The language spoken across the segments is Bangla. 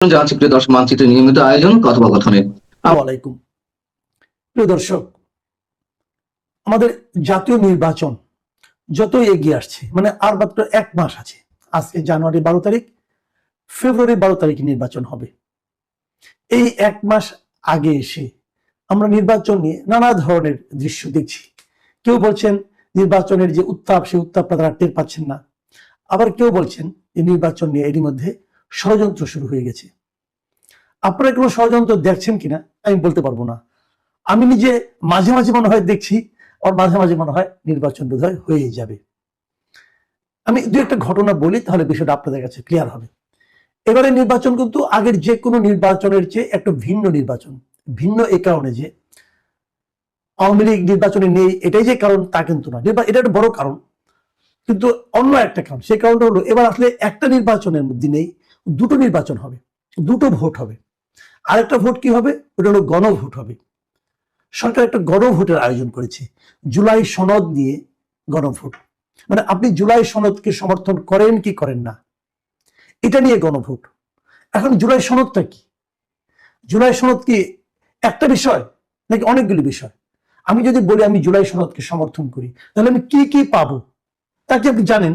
জানাচ্ছি প্রিয় দর্শক নিয়মিত আয়োজন আলাইকুম। প্রিয় দর্শক, আমাদের জাতীয় নির্বাচন যতই এগিয়ে আসছে মানে আর মাত্র এক মাস আছে, আজকে জানুয়ারি বারো তারিখ, ফেব্রুয়ারি বারো নির্বাচন হবে। এই এক মাস আগে এসে আমরা নির্বাচন নিয়ে নানা ধরনের দৃশ্য দেখছি। কেউ বলছেন নির্বাচনের যে উত্তাপ, সেই উত্তাপটা তারা টের পাচ্ছেন না। আবার কেউ বলছেন যে নির্বাচন নিয়ে এরই মধ্যে ষড়যন্ত্র শুরু হয়ে গেছে। আপনারা কোনো ষড়যন্ত্র দেখছেন কিনা, আমি বলতে পারব না। আমি নিজে মাঝে মাঝে মনে হয় দেখছি আর মাঝে মাঝে মনে হয় নির্বাচন বোধ হয় হয়ে যাবে। আমি দু একটা ঘটনা বলি, তাহলে বিষয়টা আপনাদের কাছে ক্লিয়ার হবে। এবারে নির্বাচন কিন্তু আগের যে কোনো নির্বাচনের চেয়ে একটা ভিন্ন নির্বাচন, ভিন্ন এ কারণে যে আওয়ামী লীগ নির্বাচনে নেই, এটাই যে কারণ, তা কিন্তু না। এটা একটা বড় কারণ। কিন্তু অন্য একটা কারণ, সেই কারণটা হলো, এবার আসলে একটা নির্বাচনের মধ্যে নেই দুটো নির্বাচন হবে, দুটো ভোট হবে। আরেকটা ভোট কি হবে? ওটা হলো গণভোট হবে। সরকার একটা গণভোটের আয়োজন করেছে, জুলাই সনদ নিয়ে গণভোট। মানে আপনি জুলাই সনদকে সমর্থন করেন কি করেন না, এটা নিয়ে গণভোট। এখন জুলাই সনদটা কি? জুলাই সনদ কি একটা বিষয় নাকি অনেকগুলি বিষয়? আমি যদি বলি আমি জুলাই সনদকে সমর্থন করি, তাহলে আমি কি কি পাবো? তা কি আপনি জানেন?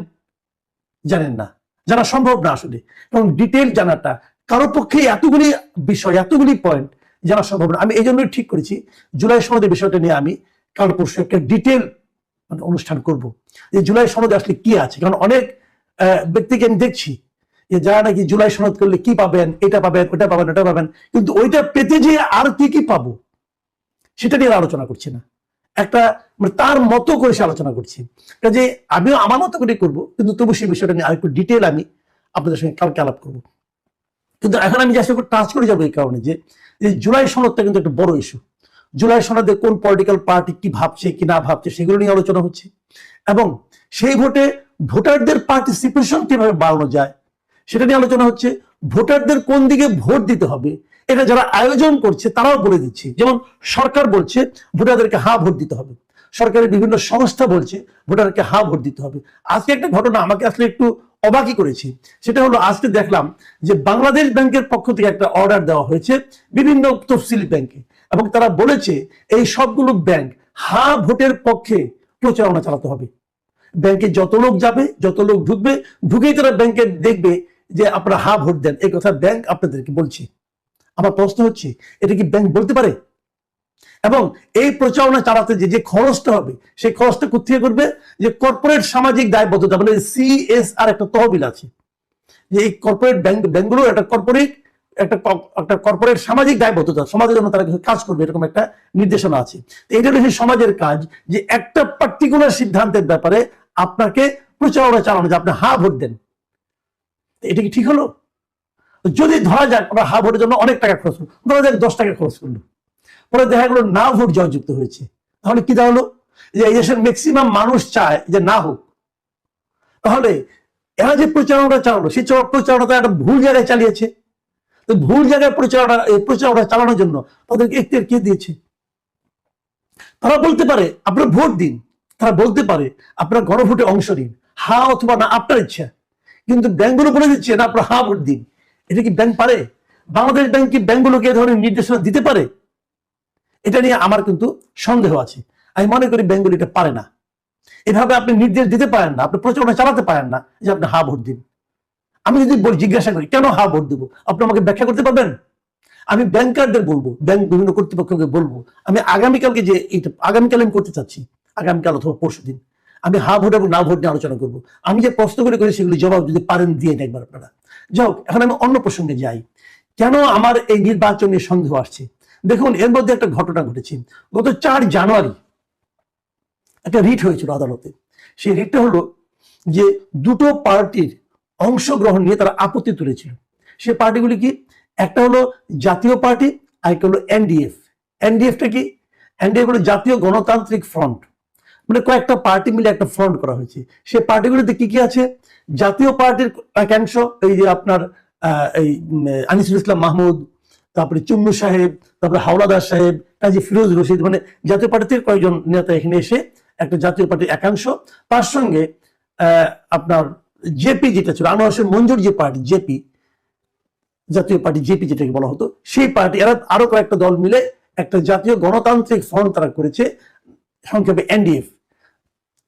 জানেন না। জানা সম্ভব না আসলে। এবং ডিটেল জানাটা কারও পক্ষে এতগুলি বিষয়, এতগুলি পয়েন্ট জানা সম্ভব না। আমি এই জন্যই ঠিক করেছি, জুলাই সনদের বিষয়টা নিয়ে আমি কাল পরশু একটা ডিটেল মানে অনুষ্ঠান করব। যে জুলাই সনদে আসলে কি আছে? কারণ অনেক ব্যক্তিকে আমি দেখছি যে যারা নাকি জুলাই সনদ করলে কি পাবেন, এটা পাবেন, ওটা পাবেন ওটা পাবেন, কিন্তু ওইটা পেতে যে আর কি কি পাবো? সেটা নিয়ে আলোচনা করছি না। একটা মানে তার মতো করে সে আলোচনা করছি। কাজে আমিও আমার মতো করে করব, কিন্তু তবু সেই বিষয়টা নিয়ে আরেকটু ডিটেল আমি আপনাদের সঙ্গে কালকে আলাপ করব। কিন্তু এখন আমি জাস্ট টাচ করে যাব এই কারণে যে জুলাই সনদটা কিন্তু একটা বড় ইস্যু জুলাই সনদে কোন পলিটিক্যাল পার্টি কি ভাবছে, কি না ভাবছে, সেগুলো নিয়ে আলোচনা হচ্ছে। এবং সেই ভোটে ভোটারদের পার্টিসিপেশন কীভাবে বাড়ানো যায়, সেটা নিয়ে আলোচনা হচ্ছে। ভোটারদের কোন দিকে ভোট দিতে হবে এটা যারা আয়োজন করছে, তারাও বলে দিচ্ছে। যেমন সরকার বলছে, ভোটারদেরকে হা ভোট দিতে হবে। সরকারের বিভিন্ন সংস্থা বলছে, ভোটারকে হা ভোট দিতে হবে। আজকে একটা ঘটনা আমাকে আসলে একটু অবাকই করেছে। সেটা হলো, আজকে দেখলাম যে বাংলাদেশ ব্যাংকের পক্ষ থেকে একটা অর্ডার দেওয়া হয়েছে বিভিন্ন তফসিলি ব্যাংকে। এবং তারা বলেছে, এই সবগুলো ব্যাংক হা ভোটের পক্ষে প্রচারণা চালাতে হবে। ব্যাংকে যত লোক যাবে, যত লোক ঢুকবে, ঢুকেই তারা ব্যাংকে দেখবে যে আপনারা হা ভোট দেন। এই কথা ব্যাংক আপনাদেরকে বলছে। আমার প্রশ্ন হচ্ছে, এটা কি ব্যাংক বলতে পারে? এবং এই প্রচারণা চালাতে যে খরচটা হবে, সেই খরচটা কোথেকে করবে? যে কর্পোরেট সামাজিক দায়বদ্ধতা মানে সিএসআর একটা তহবিল আছে। যে এই কর্পোরেট ব্যাংক ব্যাংকগুলো একটা কর্পোরেট একটা একটা কর্পোরেট সামাজিক দায়বদ্ধতা, সমাজের জন্য তারা কাজ করবে, এরকম একটা নির্দেশনা আছে। এটা সেই সমাজের কাজ, যে একটা পার্টিকুলার সিদ্ধান্তের ব্যাপারে আপনাকে প্রচারণা চালানো, যে আপনি হা ভোট দেন। এটা কি ঠিক হলো? যদি ধরা যাক, আমরা হা ভোটের জন্য অনেক টাকা খরচ করল ধরা যাক দশ টাকা খরচ করল। পরে দেখা গেলো না ভোট জয়যুক্ত হয়েছে। তাহলে কি দাঁড়াল? যে এই দেশের ম্যাক্সিমাম মানুষ চায় যে না হোক। তাহলে এরা যে প্রচারণা চালানো সেই প্রচারণাটা একটা ভুল জায়গায় চালিয়েছে। তো ভুল জায়গায় প্রচারণা, এই প্রচারণা চালানোর জন্য তাদেরকে এখতিয়ার কে দিয়েছে? তারা বলতে পারে, আপনার ভোট দিন। তারা বলতে পারে, আপনার গণভোটে অংশ নিন। হা অথবা না, আপনার ইচ্ছা। কিন্তু ব্যাংকগুলো বলে দিচ্ছে, না, আপনার হা ভোট দিন। এটা কি ব্যাংক পারে? বাংলাদেশ ব্যাংক কি ব্যাংকগুলোকে এ ধরনের নির্দেশনা দিতে পারে? এটা নিয়ে আমার কিন্তু সন্দেহ আছে। আমি মনে করি বেঙ্গলি এটা পারে না। এভাবে আপনি নির্দেশ দিতে পারেন না, আপনি প্রচারণা চালাতে পারেন না যে আপনি হা ভোট দিন। আমি যদি জিজ্ঞাসা করি, কেন হা ভোট দেবো? আপনি আমাকে ব্যাখ্যা করতে পারবেন? আমি ব্যাংকারদের বলব ব্যাংক বিভিন্ন কর্তৃপক্ষকে বলব, আমি আগামীকালকে যে আগামীকাল আমি করতে চাচ্ছি, আগামীকাল অথবা পরশু দিন, আমি হা ভোট এবং না ভোট নিয়ে আলোচনা করব। আমি যে প্রশ্নগুলি করি, সেগুলি জবাব যদি পারেন, দিয়ে একবার আপনারা। যাই হোক, এখন আমি অন্য প্রসঙ্গে যাই। কেন আমার এই নির্বাচন সন্দেহ আসছে? দেখুন, এর মধ্যে একটা ঘটনা ঘটেছে। গত চার জানুয়ারি একটা রিট হয়েছিল আদালতে। সেই রিটটা হলো যে দুটো পার্টির অংশগ্রহণ নিয়ে তারা আপত্তি তুলেছিল। সে পার্টিগুলি কি? একটা হলো জাতীয় পার্টি, আর একটা হলো এনডিএফ এনডিএফটা কি? এনডিএফ হলো জাতীয় গণতান্ত্রিক ফ্রন্ট। মানে কয়েকটা পার্টি মিলে একটা ফ্রন্ট করা হয়েছে। সেই পার্টিগুলিতে কি কি আছে? জাতীয় পার্টির একাংশ এই যে আপনার এই আনিসুল ইসলাম মাহমুদ, তারপরে চুন্নু সাহেব, তারপরে হাওলাদার সাহেব কাজী ফিরোজ রশিদ মানে জাতীয় পার্টিতে কয়েকজন নেতা এখানে এসে একটা জাতীয় পার্টির একাংশ তার সঙ্গে আপনার জেপি যেটা ছিল, আনোয়ার মঞ্জুর যে party JP, Jatiya Party JP যেটাকে বলা হতো, সেই পার্টি এরা আরও কয়েকটা দল মিলে একটা জাতীয় গণতান্ত্রিক ফ্রন্ট তারা করেছে, সংক্ষেপে এনডিএফ।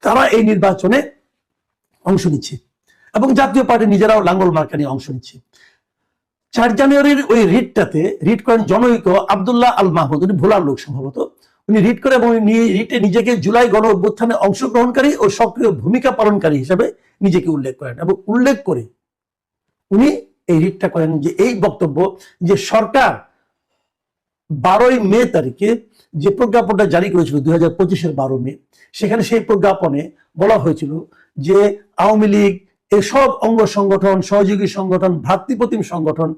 তারা এই নির্বাচনে অংশ নিচ্ছে এবং জাতীয় পার্টি নিজেরাও লাঙ্গল মার্কা নিয়ে অংশ নিচ্ছে। চার জানুয়ারির ওই রিটটাতে, রিট করেন জনৈক আবদুল্লাহ আল মাহমুদ, উনি ভোলার লোক সম্ভবত। উনি রিট করে এবং রিটে নিজেকে জুলাই গণ অভ্যুত্থানে অংশগ্রহণকারী ও সক্রিয় ভূমিকা পালনকারী হিসেবে নিজেকে উল্লেখ করেন এবং উল্লেখ করে উনি এই রিটটা করেন যে এই বক্তব্য যে সরকার বারোই মে তারিখে যে প্রজ্ঞাপনটা জারি করেছিল দুই হাজার পঁচিশের বারো মে, সেখানে সেই প্রজ্ঞাপনে বলা হয়েছিল যে আওয়ামী লীগ এসব অঙ্গ সংগঠন, সহযোগী সংগঠন, ভ্রাতৃপ্রতিম সংগঠন,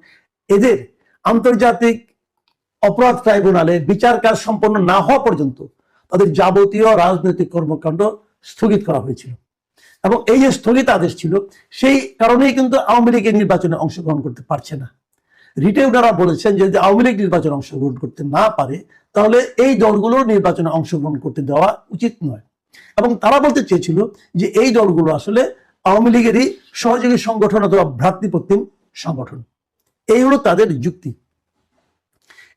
এদের আন্তর্জাতিক অপরাধ ট্রাইব্যুনালে বিচার কাজ সম্পন্ন না হওয়া পর্যন্ত তাদের যাবতীয় রাজনৈতিক কর্মকাণ্ড স্থগিত করা হয়েছিল। এবং এই যে স্থগিত আদেশ ছিল, সেই কারণেই কিন্তু আওয়ামী লীগের নির্বাচনে অংশগ্রহণ করতে পারছে না। রিটে বলেছেন যে যদি আওয়ামী লীগ নির্বাচনে অংশগ্রহণ করতে না পারে তাহলে এই দলগুলোর নির্বাচনে অংশগ্রহণ করতে দেওয়া উচিত নয়। এবং তারা বলতে চেয়েছিল যে এই দলগুলো আসলে আওয়ামী লীগেরই সহযোগী সংগঠন অথবা ভ্রাতৃপ্রতিম সংগঠন। এই হলো তাদের যুক্তি।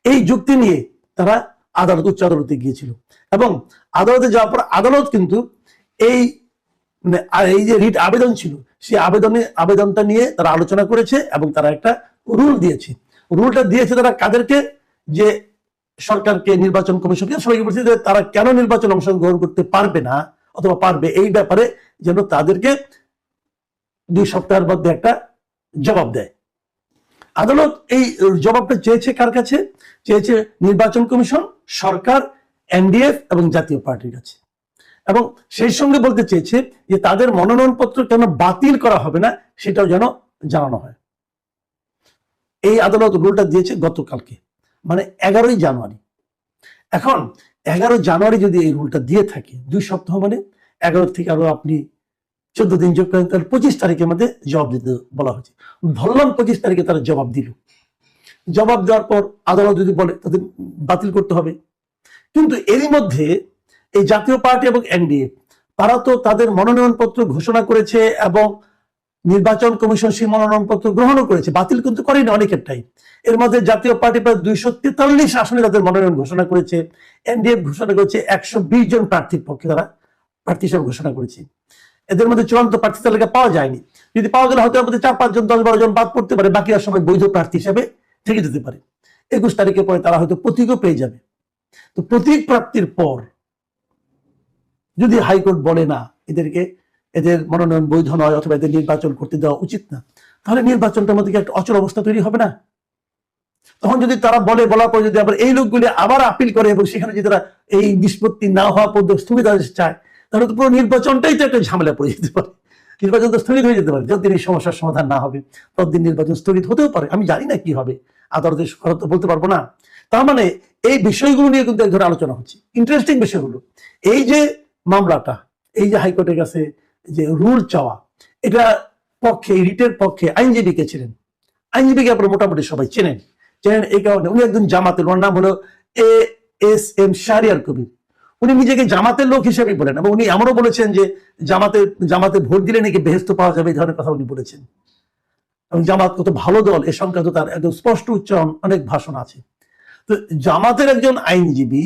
এই যুক্তি নিয়ে তারা আদালত উচ্চ আদালতে গিয়েছিল। এবং আদালতে যাওয়ার পর আদালত কিন্তু এই মানে এই যে রিট আবেদন ছিল, সেই আবেদনে আবেদনটা নিয়ে তারা আলোচনা করেছে এবং তারা একটা রুল দিয়েছে। রুলটা দিয়েছে তারা কাদেরকে? যে সরকারকে নির্বাচন কমিশনকে, সবাইকে বলছে যে তারা কেন নির্বাচন অংশগ্রহণ করতে পারবে না অথবা পারবে এই ব্যাপারে যেন তাদেরকে দুই সপ্তাহের মধ্যে একটা জবাব দেয়। আদালত এই জবাবটা চেয়েছে কার কাছে? চেয়েছে নির্বাচন কমিশন, সরকার, এনডিএফ এবং জাতীয় পার্টির কাছে। এবং সেই সঙ্গে বলতে চেয়েছে যে তাদের মনোনয়নপত্র কেন বাতিল করা হবে না সেটাও যেন জানানো হয়। এই আদালত রুলটা দিয়েছে গতকালকে। মানে এগারোই জানুয়ারি। এখন এগারো জানুয়ারি যদি এই রুলটা দিয়ে থাকে, দুই সপ্তাহ মানে এগারো থেকে আরও আপনি চোদ্দ দিন যোগ করেন, তাহলে পঁচিশ তারিখের মধ্যে জবাব দিতে বলা হয়েছে। ধরলাম পঁচিশ তারিখে তারা জবাব দিল। জবাব দেওয়ার পর আদালত যদি বলে তাদের বাতিল করতে হবে। কিন্তু এরই মধ্যে এই জাতীয় পার্টি এবং এনডিএ, তারা তো তাদের মনোনয়নপত্র ঘোষণা করেছে এবং নির্বাচন কমিশন সেই মনোনয়নপত্র গ্রহণও করেছে। বাতিল কিন্তু করেনি অনেকেরটাই এর মধ্যে জাতীয় পার্টি প্রায় দুইশো তেতাল্লিশ আসনে তাদের মনোনয়ন ঘোষণা করেছে। এনডিএফ ঘোষণা করেছে একশো বিশ জন প্রার্থীর পক্ষে তারা প্রার্থী হিসেবে ঘোষণা করেছে। এদের মধ্যে চূড়ান্ত প্রার্থী তালিকা পাওয়া যায়নি। যদি পাওয়া গেলে হয়তো এর মধ্যে চার পাঁচজন দশ বারো জন বাদ পড়তে পারে। বাকিরা সবাই বৈধ প্রার্থী হিসেবে থেকে যেতে পারে। একুশ তারিখের পরে তারা হয়তো প্রতীকও পেয়ে যাবে। তো প্রতীক প্রাপ্তির পর যদি হাইকোর্ট বলে না এদেরকে এদের মনোনয়ন বৈধ নয় অথবা এদের নির্বাচন করতে দেওয়া উচিত না। তাহলে নির্বাচনটার মধ্যে একটা অচল অবস্থা তৈরি হবে না? তখন যদি তারা বলে, বলার পর যদি আবার এই লোকগুলি আবার আপিল করে এবং সেখানে যদি তারা এই নিষ্পত্তি না হওয়া পর্যন্ত স্থগিতাদেশ চায়, তাহলে তো পুরো নির্বাচনটাই তো একটা ঝামেলা পড়ে যেতে পারে। নির্বাচন তো স্থগিত হয়ে যেতে পারে। যতদিন এই সমস্যার সমাধান না হবে, ততদিন নির্বাচন স্থগিত হতেও পারে। আমি জানি না কি হবে। আদালতের কথা তো বলতে পারব না। তার মানে এই বিষয়গুলো নিয়ে কিন্তু এক ধরনের আলোচনা হচ্ছে। ইন্টারেস্টিং বিষয়গুলো। এই যে মামলাটা, এই যে হাইকোর্টের কাছে যে রুল চাওয়া, এটা পক্ষে রিটের পক্ষে আইনজীবী কে ছিলেন আইনজীবীকে আপনারা মোটামুটি সবাই চেনেন। চেনেন এই কারণে উনি একজন জামাতের, ওনার নাম হলো এ এস এম শারিয়ার কবির। উনি নিজেকে জামাতের লোক হিসেবে বলেন এবং উনি এমনও বলেছেন যে জামাতে জামাতে ভোট দিলে নাকি বেহেস্ত পাওয়া যাবে এই ধরনের কথা উনি বলেছেন। এবং জামাত কত ভালো দল, এ সংক্রান্ত তার একদম স্পষ্ট উচ্চারণ, অনেক ভাষণ আছে। তো জামাতের একজন আইনজীবী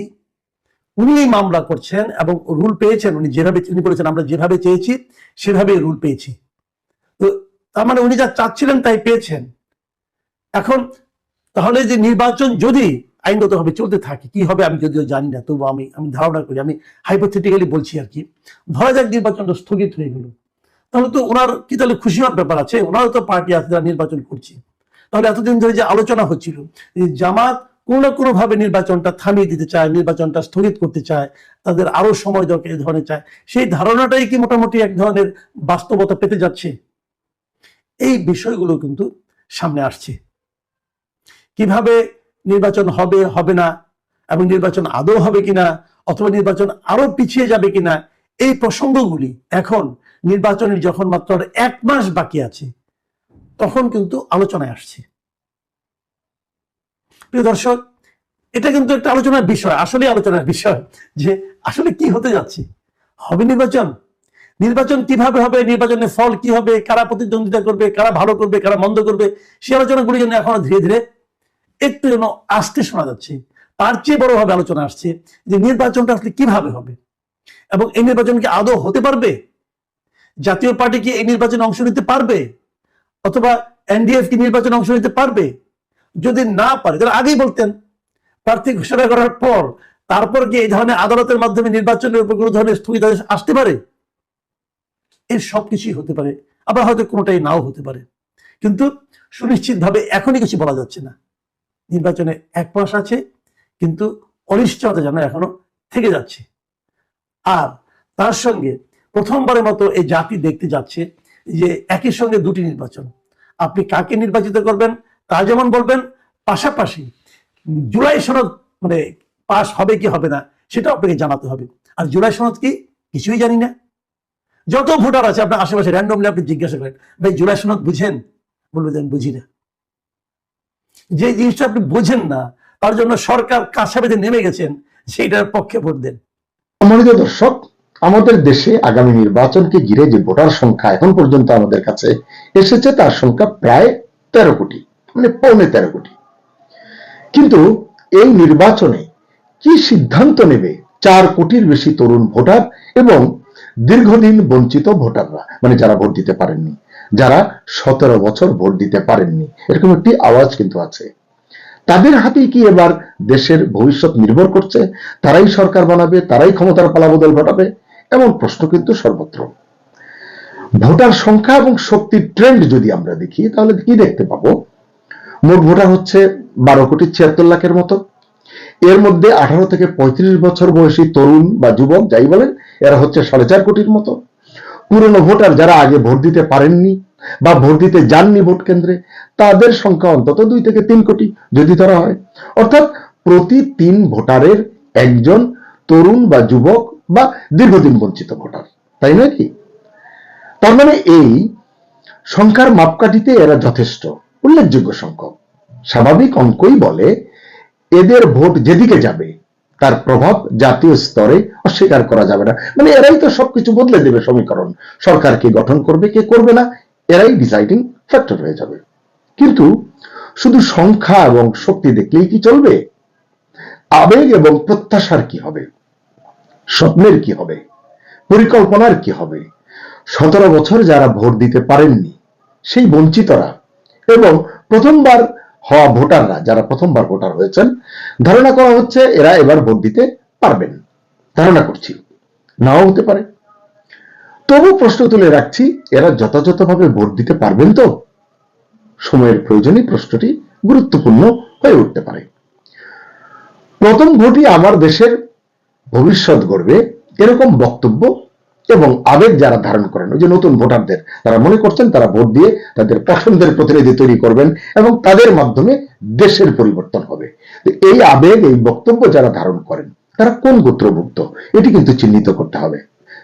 উনি এই মামলা করছেন এবং রুল পেয়েছেন, উনি যেভাবে, উনি বলেছেন, আমরা যেভাবে চেয়েছি, সেভাবে রুল পেয়েছি। তো তার মানে উনি যা চাচ্ছিলেন তাই পেয়েছেন। এখন তাহলে যে নির্বাচন যদি আইনগতভাবে চলতে থাকে, কি হবে আমি যদিও জানি না তবু আমি আমি ধারণা করি, আমি হাইপোথেটিক্যালি বলছি আর কি, ধরা যাক নির্বাচনটা স্থগিত হয়ে গেল। তাহলে তো ওনার কি তাহলে খুশি হওয়ার ব্যাপার আছে? ওনারও তো পার্টি আছে যারা নির্বাচন করছে। তাহলে এতদিন ধরে যে আলোচনা হচ্ছিল জামাত কোনো না কোনো ভাবে নির্বাচনটা থামিয়ে দিতে চায়, নির্বাচনটা স্থগিত করতে চায়, তাদের আরও সময় দরকার এই ধরনের চায়। সেই ধারণাটাই কি মোটামুটি এক ধরনের বাস্তবতা পেতে যাচ্ছে? এই বিষয়গুলো কিন্তু সামনে আসছে। কীভাবে নির্বাচন হবে হবে না, এবং নির্বাচন আদৌ হবে কিনা, অথবা নির্বাচন আরও পিছিয়ে যাবে কিনা, এই প্রসঙ্গগুলি এখন নির্বাচনের যখন মাত্র এক মাস বাকি আছে, তখন কিন্তু আলোচনায় আসছে। প্রিয় দর্শক, এটা কিন্তু একটা আলোচনার বিষয় আসলে আলোচনার বিষয়, যে আসলে কি হতে যাচ্ছে? হবে নির্বাচন? নির্বাচন কীভাবে হবে? নির্বাচনের ফল কি হবে? কারা প্রতিদ্বন্দ্বিতা করবে? কারা ভালো করবে? কারা মন্দ করবে? সে আলোচনাগুলি যেন এখনও ধীরে ধীরে একটু যেন আসতে শোনা যাচ্ছে। তার চেয়ে বড় ভাবে আলোচনা আসছে যে নির্বাচনটা আসলে কীভাবে হবে? এবং এই নির্বাচন কি আদৌ হতে পারবে? জাতীয় পার্টি কি এই নির্বাচনে অংশ নিতে পারবে? অথবা এনডিএফ কি নির্বাচনে অংশ নিতে পারবে? যদি না পারে, তাহলে আগেই বলতেন। প্রার্থী ঘোষণা করার পর, তারপর কি এই ধরনের আদালতের মাধ্যমে নির্বাচনের উপর কোনো ধরনের স্থগিতাদেশ আসতে পারে? এর সবকিছুই হতে পারে, আবার হয়তো কোনোটাই নাও হতে পারে। কিন্তু সুনিশ্চিত ভাবে এখনই কিছু বলা যাচ্ছে না। নির্বাচনে এক মাস আছে, কিন্তু অনিশ্চয়তা যেন এখনও থেকে যাচ্ছে। আর তার সঙ্গে প্রথমবারের মতো এই জাতি দেখতে যাচ্ছে যে একই সঙ্গে দুটি নির্বাচন। আপনি কাকে নির্বাচিত করবেন? তা যেমন বলবেন, পাশাপাশি জুলাই সনদ মানে পাশ হবে কি হবে না সেটা আপনাকে জানাতে হবে। আর জুলাই সনদ কি? কিছুই জানি না। যত ভোটার আছে, আপনার আশেপাশে র্যান্ডমলি আপনি জিজ্ঞাসা করেন, ভাই, জুলাই সনদ বুঝেন? বলবে আমি বুঝি না। যে জিনিসটা আপনি বোঝেন না, তার জন্য সরকার কাছা বেঁধে নেমে গেছেন, সেইটার পক্ষে ভোট দেন। সম্মানিত দর্শক, আমাদের দেশে আগামী নির্বাচনকে ঘিরে যে ভোটার সংখ্যা এখন পর্যন্ত আমাদের কাছে এসেছে, তার সংখ্যা প্রায় তেরো কোটি। মানে পৌনে তেরো কোটি। কিন্তু এই নির্বাচনে কি সিদ্ধান্ত নেবে চার কোটির বেশি তরুণ ভোটার এবং দীর্ঘদিন বঞ্চিত ভোটাররা মানে যারা ভোট দিতে পারেননি, যারা সতেরো বছর ভোট দিতে পারেননি, এরকম একটি আওয়াজ কিন্তু আছে। তাদের হাতেই কি এবার দেশের ভবিষ্যৎ নির্ভর করছে? তারাই সরকার বানাবে, তারাই ক্ষমতার পালাবদল ঘটাবে? এমন প্রশ্ন কিন্তু সর্বত্র। ভোটার সংখ্যা এবং শক্তির ট্রেন্ড যদি আমরা দেখি, তাহলে কি দেখতে পাবো? মোট ভোটার হচ্ছে বারো কোটি ছিয়াত্তর লাখের মতো। এর মধ্যে আঠারো থেকে পঁয়ত্রিশ বছর বয়সী তরুণ বা যুবক, যাই বলেন, এরা হচ্ছে সাড়ে চার কোটির মতো। পুরনো ভোটার যারা আগে ভোট দিতে পারেননি বা ভোট দিতে যাননি ভোট কেন্দ্রে, তাদের সংখ্যা অন্তত দুই থেকে তিন কোটি যদি ধরা হয়। অর্থাৎ প্রতি তিন ভোটারের একজন তরুণ বা যুবক বা দীর্ঘদিন বঞ্চিত ভোটার, তাই নয় কি? তার মানে এই সংখ্যার মাপকাঠিতে এরা যথেষ্ট। উল্লেখযোগ্য সংখ্যক। স্বাভাবিক অঙ্কই বলে, এদের ভোট যেদিকে যাবে, তার প্রভাব জাতীয় স্তরে অস্বীকার করা যাবে না। মানে এরাই তো সবকিছু বদলে দেবে সমীকরণ। সরকার কে গঠন করবে, কে করবে না, এরাই ডিসাইডিং ফ্যাক্টর হয়ে যাবে। কিন্তু শুধু সংখ্যা এবং শক্তি দেখলেই কি চলবে? আবেগ এবং প্রত্যাশার কি হবে? স্বপ্নের কি হবে? পরিকল্পনার কি হবে? সতেরো বছর যারা ভোট দিতে পারেননি, সেই বঞ্চিতরা এবং প্রথমবার হওয়া ভোটাররা, যারা প্রথমবার ভোটার হয়েছেন, ধারণা করা হচ্ছে এরা এবার ভোট দিতে পারবেন। ধারণা করছি। নাও হতে পারে। তবু প্রশ্ন তুলে রাখছি, এরা যথাযথভাবে ভোট দিতে পারবেন তো? সময়ের প্রয়োজনে প্রশ্নটি গুরুত্বপূর্ণ হয়ে উঠতে পারে। প্রথম ভোটই আমার দেশের ভবিষ্যৎ গড়বে, এরকম বক্তব্য এবং আবেগ যারা ধারণ করেন, ওই যে নতুন ভোটারদের, তারা মনে করছেন তারা ভোট দিয়ে তাদের পছন্দের প্রতিনিধি তৈরি করবেন এবং তাদের মাধ্যমে দেশের পরিবর্তন হবে। এই আবেগ, এই বক্তব্য যারা ধারণ করেন, তারা কোন গোত্রভুক্ত? এটি কিন্তু চিহ্নিত করতে হবে।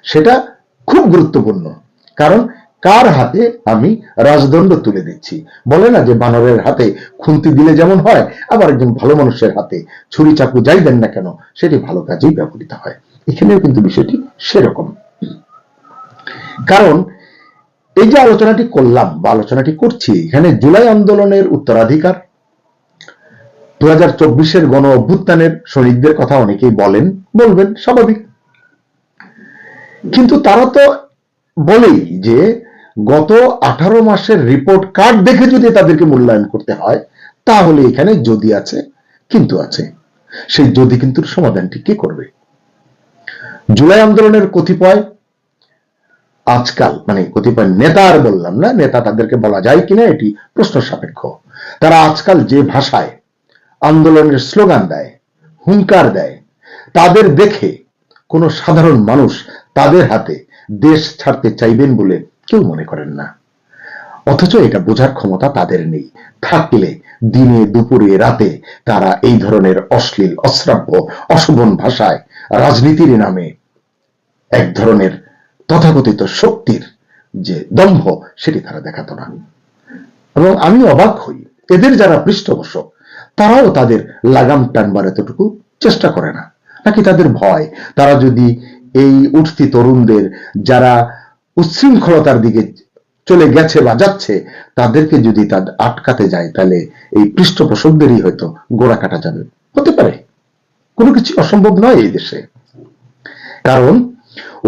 সেটা খুব গুরুত্বপূর্ণ। কারণ কার হাতে আমি রাজদণ্ড তুলে দিচ্ছি? বলে না যে বানরের হাতে খুন্তি দিলে যেমন হয়, আবার একজন ভালো মানুষের হাতে ছুরি চাকু যাই দেন না কেন, সেটি ভালো কাজেই ব্যবহৃত হয়। এখানেও কিন্তু বিষয়টি সেরকম। কারণ এই যে আলোচনাটি করলাম বা আলোচনাটি করছি, এখানে জুলাই আন্দোলনের উত্তরাধিকার দু হাজার চব্বিশের গণ অভ্যুত্থানের সৈনিকদের কথা অনেকেই বলেন, বলবেন, স্বাভাবিক। কিন্তু তারা তো বলেই যে গত আঠারো মাসের রিপোর্ট কার্ড দেখে যদি তাদেরকে মূল্যায়ন করতে হয়, তাহলে এখানে যদি আছে, কিন্তু আছে। সেই যদি কিন্তু সমাধানটি কি করবে? জুলাই আন্দোলনের কতিপয় আজকাল মানে কতিপয় নেতা আর বললাম না, নেতা তাদেরকে বলা যায় কিনা এটি প্রশ্ন সাপেক্ষ। তারা আজকাল যে ভাষায় আন্দোলনের স্লোগান দেয়, হুঙ্কার দেয়, তাদের দেখে কোনো সাধারণ মানুষ তাদের হাতে দেশ ছাড়তে চাইবেন বলে কেউ মনে করেন না। অথচ এটা বোঝার ক্ষমতা তাদের নেই। থাকলে দিনে, দুপুরে, রাতে তারা এই ধরনের অশ্লীল, অশ্রাব্য, অশোভন ভাষায় রাজনীতির নামে এক ধরনের তথাকথিত শক্তির যে দম্ভ, সেটি তারা দেখাতো না। এবং আমি অবাক হই, এদের যারা পৃষ্ঠপোষক, তারাও তাদের লাগাম টানবার এতটুকু চেষ্টা করে না। নাকি তাদের ভয়? তারা যদি এই উঠতি তরুণদের যারা উচ্ছৃঙ্খলতার দিকে চলে গেছে বা যাচ্ছে, তাদেরকে যদি তার আটকাতে যায়, তাহলে এই পৃষ্ঠপোষকদেরই হয়তো গোড়া কাটা যাবে। হতে পারে। কোনো কিছু অসম্ভব নয় এই দেশে। কারণ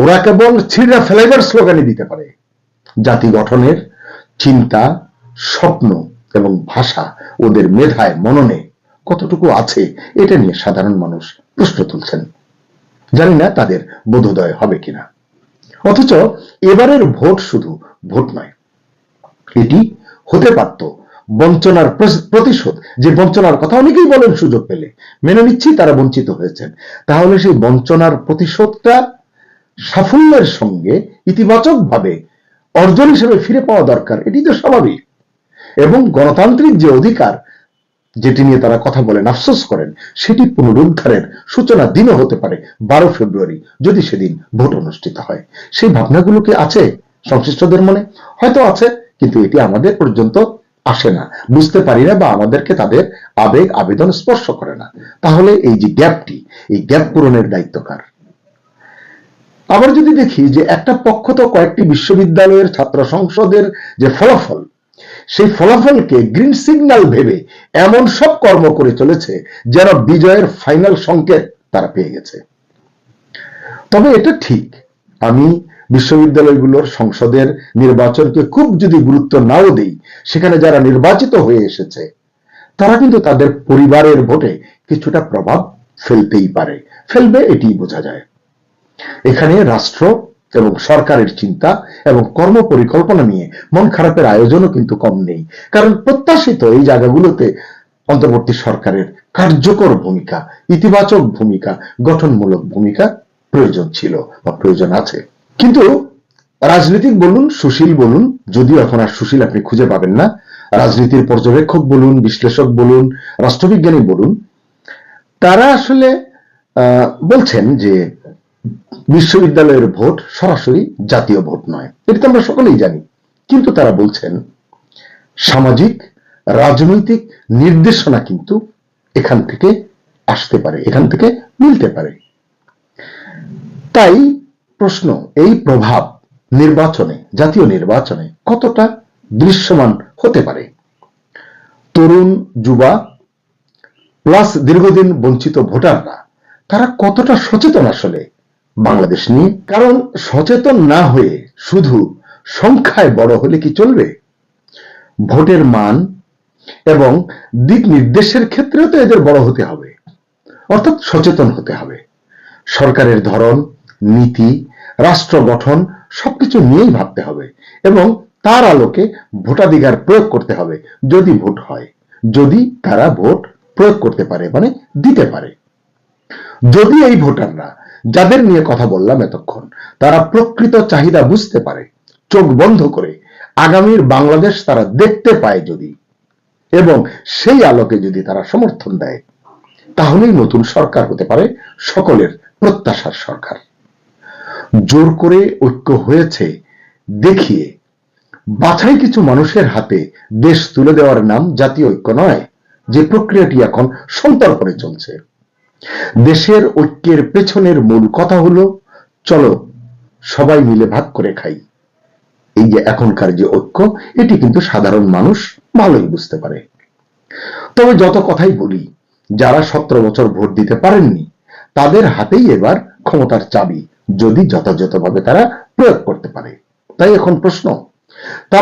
ওরা কেবল ছিঁড়া ফেলাইবার স্লোগানই দিতে পারে। জাতি গঠনের চিন্তা, স্বপ্ন এবং ভাষা ওদের মেধায়, মননে কতটুকু আছে এটা নিয়ে সাধারণ মানুষ প্রশ্ন তুলছেন। জানি না তাদের বোধোদয় হবে কিনা। অথচ এবারের ভোট শুধু ভোট নয়, এটি হতে পারত বঞ্চনার প্রতিশোধ। যে বঞ্চনার কথা অনেকেই বলেন সুযোগ পেলে, মেনে নিচ্ছি তারা বঞ্চিত হয়েছেন। তাহলে সেই বঞ্চনার প্রতিশোধটা সাফল্যের সঙ্গে ইতিবাচক ভাবে অর্জন হিসেবে ফিরে পাওয়া দরকার এটি তো স্বাভাবিক। এবং গণতান্ত্রিক যে অধিকার, যেটি নিয়ে তারা কথা বলেন, আফসোস করেন, সেটি পুনরুদ্ধারের সূচনা দিনও হতে পারে, বারো ফেব্রুয়ারি, যদি সেদিন ভোট অনুষ্ঠিত হয়। সেই ভাবনাগুলো কি আছে সংশ্লিষ্টদের মনে? হয়তো আছে, কিন্তু এটি আমাদের পর্যন্ত আসে না। বুঝতে পারি না বা আমাদেরকে তাদের আবেগ, আবেদন স্পর্শ করে না। তাহলে এই যে গ্যাপটি, এই গ্যাপ পূরণের দায়িত্ব কার? আবার যদি দেখি যে একটা পক্ষ তো কয়েকটি বিশ্ববিদ্যালয়ের ছাত্র সংসদের যে ফলাফল, সেই ফলাফলকে গ্রিন সিগন্যাল ভেবে এমন সব কর্ম করে চলেছে যেন বিজয়ের ফাইনাল সংকেত তারা পেয়ে গেছে। তবে এটা ঠিক, আমি বিশ্ববিদ্যালয়গুলোর সংসদের নির্বাচনকে খুব যদি গুরুত্ব নাও দেই, সেখানে যারা নির্বাচিত হয়ে এসেছে, তারা কিন্তু তাদের পরিবারের ভোটে কিছুটা প্রভাব ফেলতেই পারে, ফেলবে এটি বোঝা যায়। এখানে রাষ্ট্র এবং সরকারের চিন্তা এবং কর্ম পরিকল্পনা নিয়ে মন খারাপের আয়োজনও কিন্তু কম নেই। কারণ প্রত্যাশিত এই জায়গাগুলোতে অন্তর্বর্তী সরকারের কার্যকর ভূমিকা, ইতিবাচক ভূমিকা, গঠনমূলক ভূমিকা প্রয়োজন ছিল বা প্রয়োজন আছে। কিন্তু রাজনীতিক বলুন, সুশীল বলুন, যদিও এখন আর সুশীল আপনি খুঁজে পাবেন না, রাজনীতির পর্যবেক্ষক বলুন, বিশ্লেষক বলুন, রাষ্ট্রবিজ্ঞানী বলুন, তারা আসলে বলছেন যে বিশ্ববিদ্যালয়ের ভোট সরাসরি জাতীয় ভোট নয়। এটা তো আমরা সকলেই জানি। কিন্তু তারা বলছেন, সামাজিক, রাজনৈতিক নির্দেশনা কিন্তু এখান থেকে আসতে পারে, এখান থেকে মিলতে পারে। তাই প্রশ্ন, এই প্রভাব নির্বাচনে, জাতীয় নির্বাচনে কতটা দৃশ্যমান হতে পারে? তরুণ, যুবা, প্লাস দীর্ঘদিন বঞ্চিত ভোটাররা, তারা কতটা সচেতন আসলে বাংলাদেশ নিয়ে, কারণ সচেতন না হয়ে শুধু সংখ্যায় বড় হলে কি চলবে? ভোটের মান এবং দিক নির্দেশের ক্ষেত্রেও তো এদের বড় হতে হবে। অর্থাৎ সচেতন হতে হবে। সরকারের ধরন, নীতি, রাষ্ট্র গঠন সবকিছু নিয়েই ভাবতে হবে এবং তার আলোকে ভোটাধিকার প্রয়োগ করতে হবে, যদি ভোট হয়। যদি তারা ভোট প্রয়োগ করতে পারে মানে দিতে পারে। যদি এই ভোটাররা যাদের নিয়ে কথা বললাম এতক্ষণ, তারা প্রকৃত চাহিদা বুঝতে পারে, চোখ বন্ধ করে আগামীর বাংলাদেশ তারা দেখতে পায় যদি, এবং সেই আলোকে যদি তারা সমর্থন দেয়, তাহলেই নতুন সরকার হতে পারে সকলের প্রত্যাশার সরকার। জোর করে ঐক্য হয়েছে, দেখিয়ে বাছাই কিছু মানুষের হাতে দেশ তুলে দেওয়ার নাম জাতীয় ঐক্য নয়, যে প্রক্রিয়াটি এখন সন্তর্পণে চলছে। দেশের ঐক্যের পেছনের মূল কথা হলো, চলো সবাই মিলে ভাগ করে খাই। এই যে এখনকার যে ঐক্য, এটি কিন্তু সাধারণ মানুষ ভালোই বুঝতে পারে। তবে যত কথাই বলি, যারা সতেরো বছর ভোট দিতে পারেননি, তাদের হাতেই এবার ক্ষমতার চাবি, যদি যথাযথভাবে তারা প্রয়োগ করতে পারে। তাই এখন প্রশ্ন, তারা